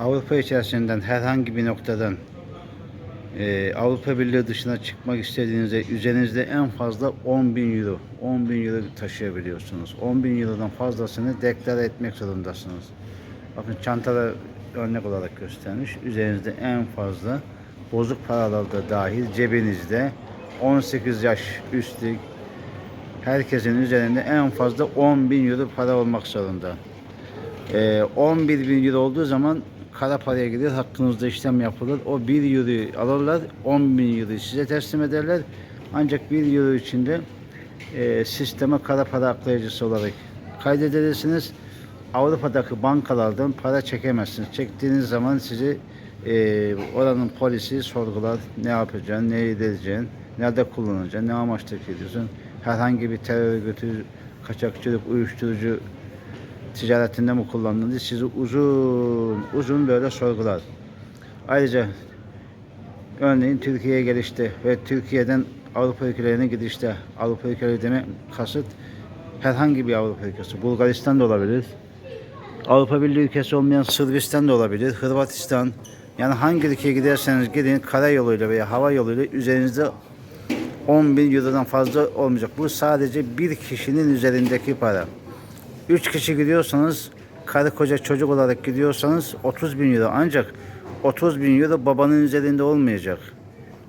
Avrupa içerisinden herhangi bir noktadan e, Avrupa Birliği dışına çıkmak istediğinizde üzerinizde en fazla 10 bin euro, 10 bin euro taşıyabiliyorsunuz. 10 bin eurodan fazlasını deklare etmek zorundasınız. Bakın çantada örnek olarak göstermiş. Üzerinizde en fazla bozuk paralar da dahil cebinizde 18 yaş üstü herkesin üzerinde en fazla 10 bin euro para olmak zorunda. Ee, 11 bin euro olduğu zaman kara paraya gider, hakkınızda işlem yapılır. O 1 euroyu alırlar, 10 bin euroyu size teslim ederler. Ancak 1 euro içinde e, sisteme kara para aklayıcısı olarak kaydedilirsiniz. Avrupa'daki bankalardan para çekemezsiniz. Çektiğiniz zaman sizi e, oranın polisi sorgular. Ne yapacaksın, ne edeceksin, nerede kullanacaksın, ne amaçla ediyorsun. Herhangi bir terör örgütü, kaçakçılık, uyuşturucu ticaretinde mi kullandınız? Sizi uzun uzun böyle sorgular. Ayrıca örneğin Türkiye'ye gelişti ve Türkiye'den Avrupa ülkelerine gidişte Avrupa ülkeleri demek kasıt herhangi bir Avrupa ülkesi. Bulgaristan da olabilir. Avrupa Birliği ülkesi olmayan Sırbistan da olabilir. Hırvatistan. Yani hangi ülkeye giderseniz gidin karayoluyla veya hava yoluyla üzerinizde 10 bin eurodan fazla olmayacak. Bu sadece bir kişinin üzerindeki para. 3 kişi gidiyorsanız karı koca çocuk olarak gidiyorsanız 30 bin euro ancak 30 bin euro babanın üzerinde olmayacak.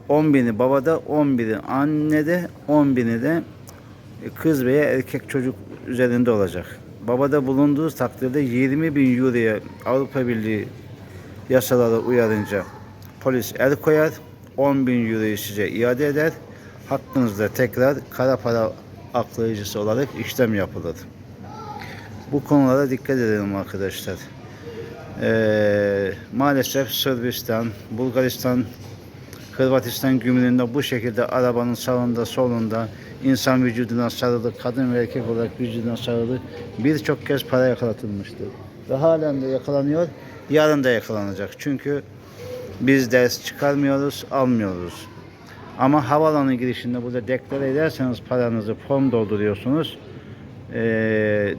10 bini babada 10 bini annede 10 bini de kız veya erkek çocuk üzerinde olacak. Babada bulunduğu takdirde 20 bin euroya Avrupa Birliği yasalara uyarınca polis el koyar. 10 bin euroyu size iade eder. Hakkınızda tekrar kara para aklayıcısı olarak işlem yapılır. Bu konulara dikkat edelim arkadaşlar. Ee, maalesef Sırbistan, Bulgaristan, Hırvatistan gümrüğünde bu şekilde arabanın sağında solunda insan vücuduna sarılı, kadın ve erkek olarak vücuduna sarılı birçok kez para yakalatılmıştır. Ve halen de yakalanıyor, yarın da yakalanacak. Çünkü biz ders çıkarmıyoruz, almıyoruz. Ama havaalanı girişinde burada deklare ederseniz paranızı form dolduruyorsunuz. E,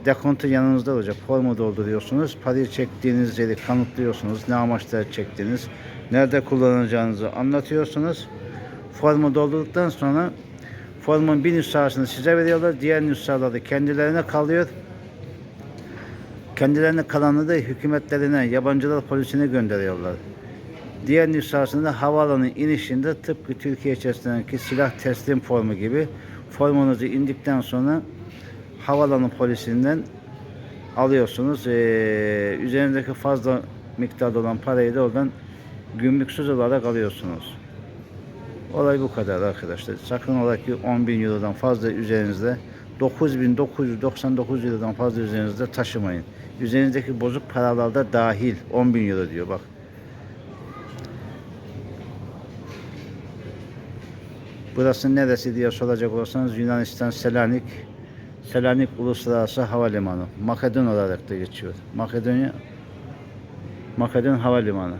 dekontu yanınızda olacak. Formu dolduruyorsunuz. Parayı çektiğiniz yeri kanıtlıyorsunuz. Ne amaçla çektiğiniz, nerede kullanacağınızı anlatıyorsunuz. Formu doldurduktan sonra formun bir nüshasını size veriyorlar. Diğer nüshaları kendilerine kalıyor. Kendilerine kalanı da hükümetlerine, yabancılar polisine gönderiyorlar. Diğer nüshasını da havaalanı inişinde tıpkı Türkiye içerisindeki silah teslim formu gibi formunuzu indikten sonra havaalanı polisinden alıyorsunuz. Ee, üzerindeki fazla miktarda olan parayı da oradan gümrüksüz olarak alıyorsunuz. Olay bu kadar arkadaşlar. Sakın ola ki 10 bin eurodan fazla üzerinizde 9999 eurodan fazla üzerinizde taşımayın. Üzerinizdeki bozuk paralarda dahil 10 bin euro diyor bak. Burası neresi diye soracak olursanız Yunanistan Selanik Selanik Uluslararası Havalimanı. Makedon olarak da geçiyor. Makedonya Makedon Havalimanı.